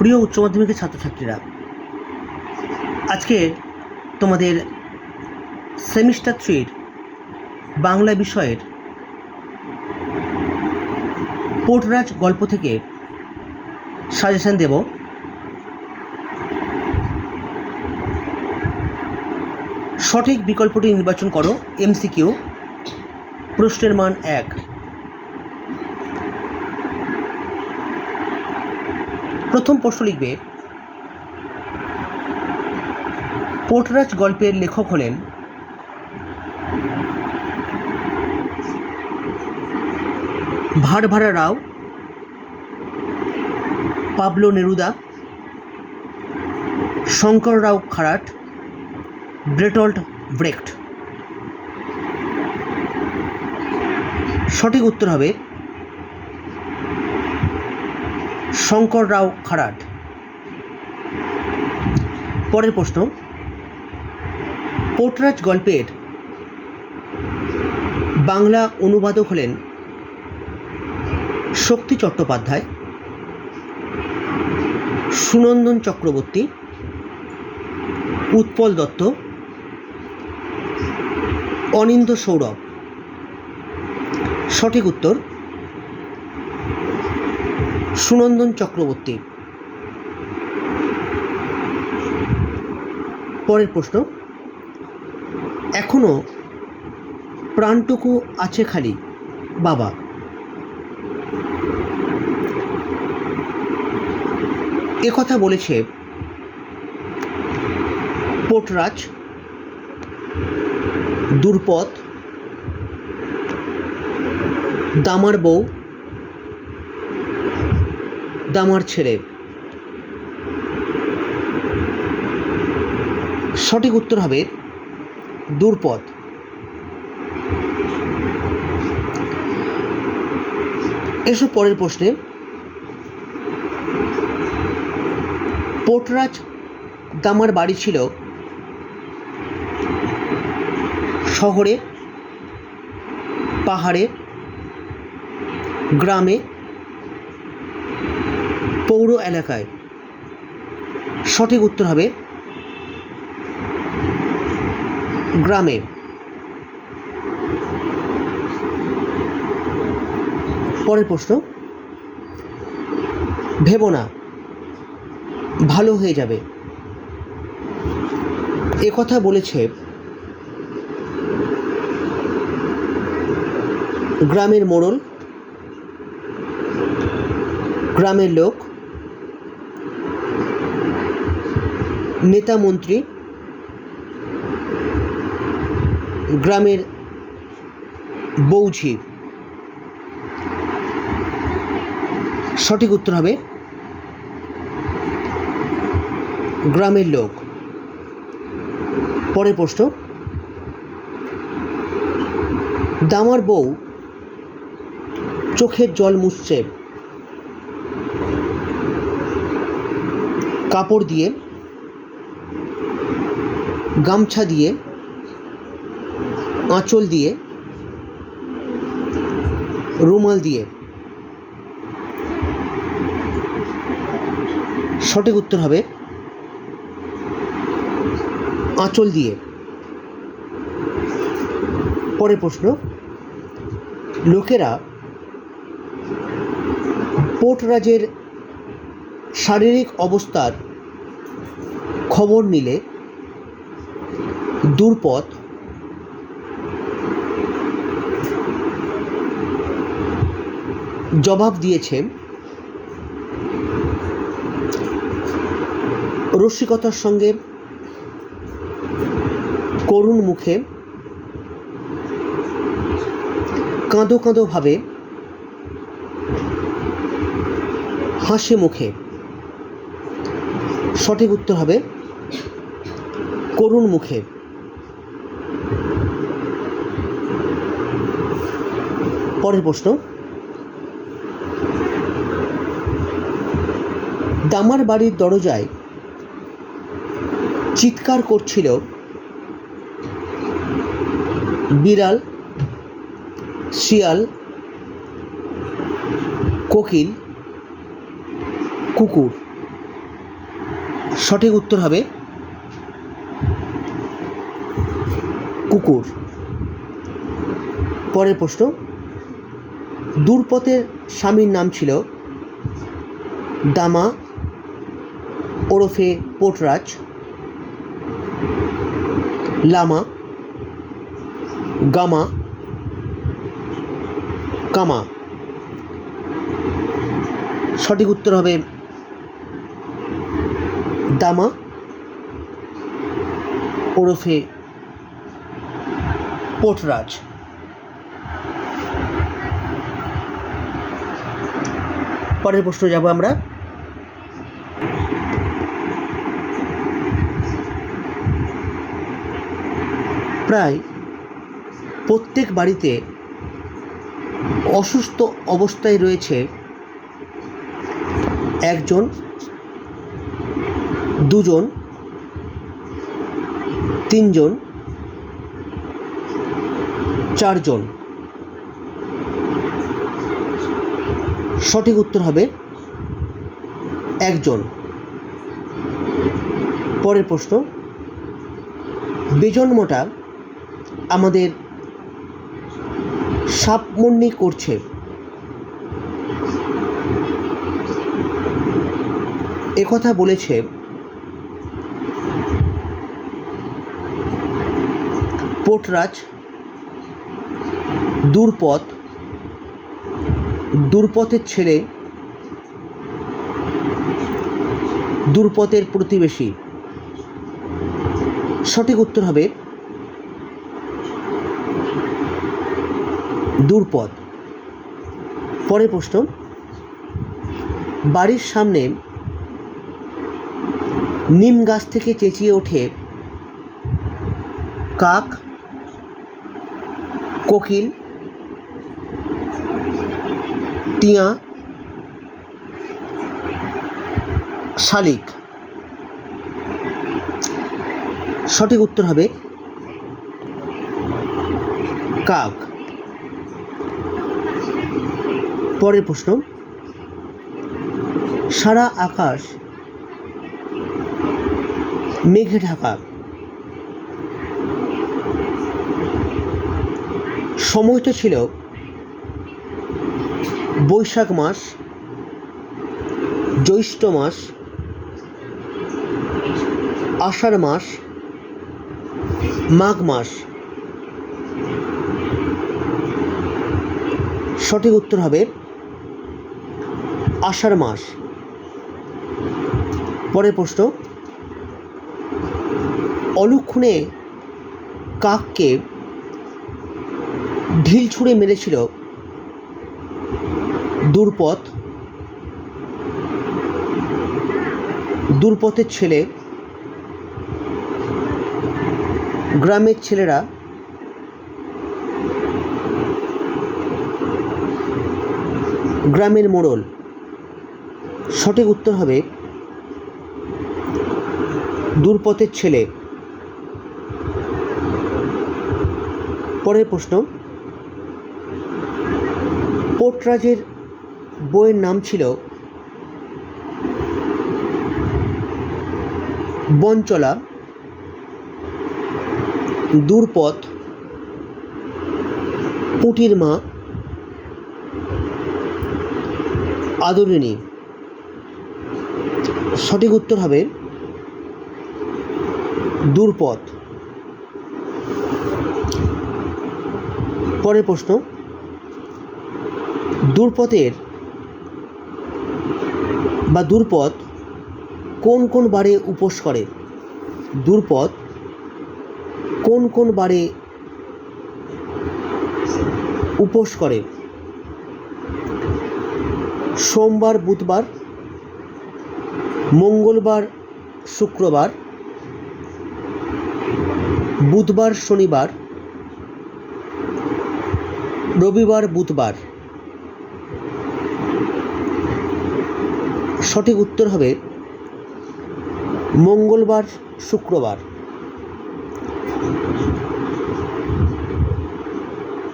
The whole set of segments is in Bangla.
প্রিয় উচ্চ মাধ্যমিকের ছাত্রছাত্রীরা, আজকে তোমাদের সেমিস্টার থ্রির বাংলা বিষয়ের পোর্টরাজ গল্প থেকে সাজেশন দেব। সঠিক বিকল্পটি নির্বাচন করো এমসিকিউ প্রশ্নের মান এক। প্রথম প্রশ্ন লিখবে পোর্টরাজ গল্পের লেখক হলেন Varavara Rao, Pablo Neruda, Shankar Rao Kharat, Bertolt Brecht. সঠিক উত্তর হবে শঙ্কর রাও খারাট। পরের প্রশ্ন, পোটরাজ গল্পের বাংলা অনুবাদক হলেন শক্তি চট্টোপাধ্যায়, সুনন্দন চক্রবর্তী, উৎপল দত্ত অনিন্দ সৌরভ। সঠিক উত্তর সুনন্দন চক্রবর্তী। পরের প্রশ্ন। এখনও প্রাণটুকু আছে খালি, বাবা। এ কথা বলেছে পোটরাজ, দুর্পদ, দামার বউ দামার ছেড়ে সঠিক উত্তর হবে দুর্পদ। এসব পরের প্রশ্নে। পোর্টরাজ দামার বাড়ি ছিল শহরে, পাহাড়ে, গ্রামে পৌর এলাকায়। সঠিক উত্তর হবে গ্রামে। পরের প্রশ্ন, ভেবো না, ভালো হয়ে যাবে। এ কথা বলেছে গ্রামের মোড়ল, গ্রামের লোক নেতা মন্ত্রী গ্রামের বৌঝি। সঠিক উত্তর হবে গ্রামের লোক। পরের প্রশ্ন, দামার বউ চোখের জল মুছছে। কাপড় দিয়ে গামছা দিয়ে, আঁচল দিয়ে, রুমাল দিয়ে। সঠিক উত্তর হবে, আঁচল দিয়ে। পরের প্রশ্ন, লোকেরা পোর্টরাজের শারীরিক অবস্থার খবর নিলে দুর্পথ জবাব দিয়েছে, রসিকতার সঙ্গে, করুণ মুখে, কাঁদো কাঁদো ভাবে, হাসি মুখে। সঠিক উত্তর হবে, করুণ মুখে। পরের প্রশ্ন। দামার বাড়ির দরজায় চিৎকার করছিল বিড়াল, শিয়াল, কোকিল, কুকুর। সঠিক উত্তর হবে কুকুর। পরের প্রশ্ন। দূরপথের স্বামীর নাম ছিল দামা ওরফে পোটরাজ লামা গামা কামা। সঠিক উত্তর হবে দামা ওরফে পোটরাজ। পরের প্রশ্ন যাব আমরা। প্রায় প্রত্যেক বাড়িতে অসুস্থ অবস্থায় রয়েছে একজন দুজন তিনজন চারজন। সঠিক উত্তর হবে একজন। পরের প্রশ্ন বেজন্মটা আমাদের সাপমন্ডি করছে। একথা বলেছে পোটরাজ দূরপথ দূরপথের ছেলে দূরপথের প্রতিবেশী। সঠিক উত্তর হবে দূরপথ। পরে প্রশ্ন, বাড়ির সামনে নিম গাছ থেকে চেঁচিয়ে ওঠে কাক, কোকিল টিয়া শালিক। সঠিক উত্তর হবে কাক। পরের প্রশ্ন সারা আকাশ মেঘে ঢাকা। সময়টা ছিল বৈশাখ মাস, জ্যৈষ্ঠ মাস, আষাঢ় মাস, মাঘ মাস। সঠিক উত্তর হবে আষাঢ় মাস। পরের প্রশ্ন, অলুক্ষণে কাককে ঢিল ছুঁড়ে মেরেছিল দূরপথ, দূরপথের ছেলে, গ্রামের ছেলেরা গ্রামের মোড়ল। সঠিক উত্তর হবে দূরপথের ছেলে। পরের প্রশ্ন, পোটরাজের বইয়ের নাম ছিল বনচলা, দূরপথ, পুঁটির মা, আদরিণী। সঠিক উত্তর হবে দূরপথ। পরের প্রশ্ন, দূরপথের বা দূরপথ কোন কোন বারে উপোস করে? দূরপথ কোন কোন বারে উপোস করে? সোমবার, বুধবার, মঙ্গলবার, শুক্রবার, বুধবার, শনিবার, রবিবার, বুধবার। সঠিক উত্তর হবে মঙ্গলবার, শুক্রবার।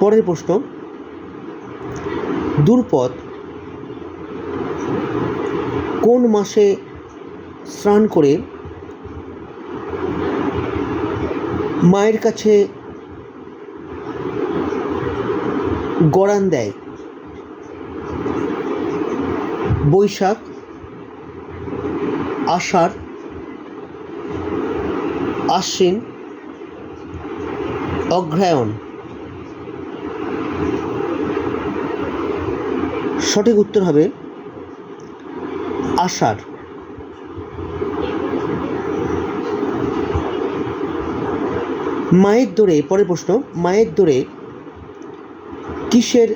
পরের প্রশ্ন দূরপথ কোন মাসে স্নান করে মায়ের কাছে গড়ান দেয়? বৈশাখ আষাঢ় আশ্বিন অগ্রহায়ণ সঠিক উত্তর হবে আষাঢ়। মায়ের দোরে, পরের প্রশ্ন, মায়ের দোরে কিসের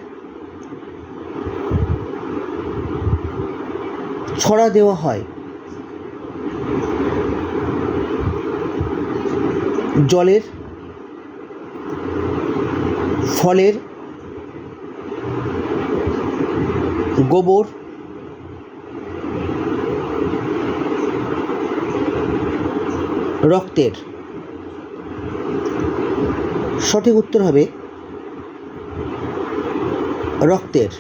ছড়া দেওয়া হয়? জলের ফলের গোবর রক্তের। সঠিক উত্তর হবে রক্তের।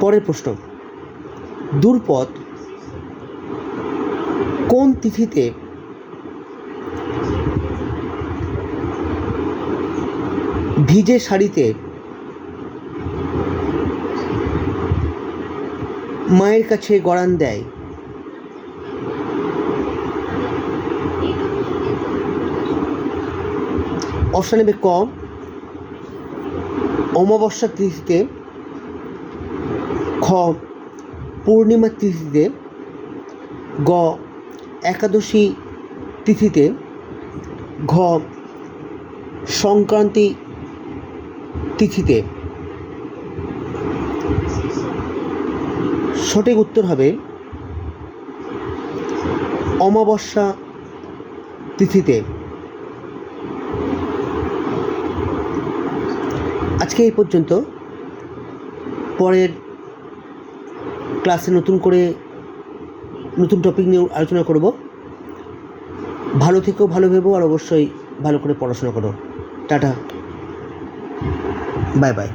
পরের প্রশ্ন। দূরপথ তিথিতে ভিজে শাড়িতে মায়ের কাছে গড়ান দেয়। অপশান নেবে ক। অমাবস্যা তিথিতে খ। পূর্ণিমা তিথিতে গ। একাদশী তিথিতে ঘ সংক্রান্তি তিথিতে সঠিক উত্তর হবে অমাবস্যা তিথিতে। আজকে এই পর্যন্ত। পরের ক্লাসে নতুন করে নতুন টপিক নিয়ে আলোচনা করব। ভালো থেকেও ভালো ভেবো, আর অবশ্যই ভালো করে পড়াশোনা করো। টাটা। Bye bye.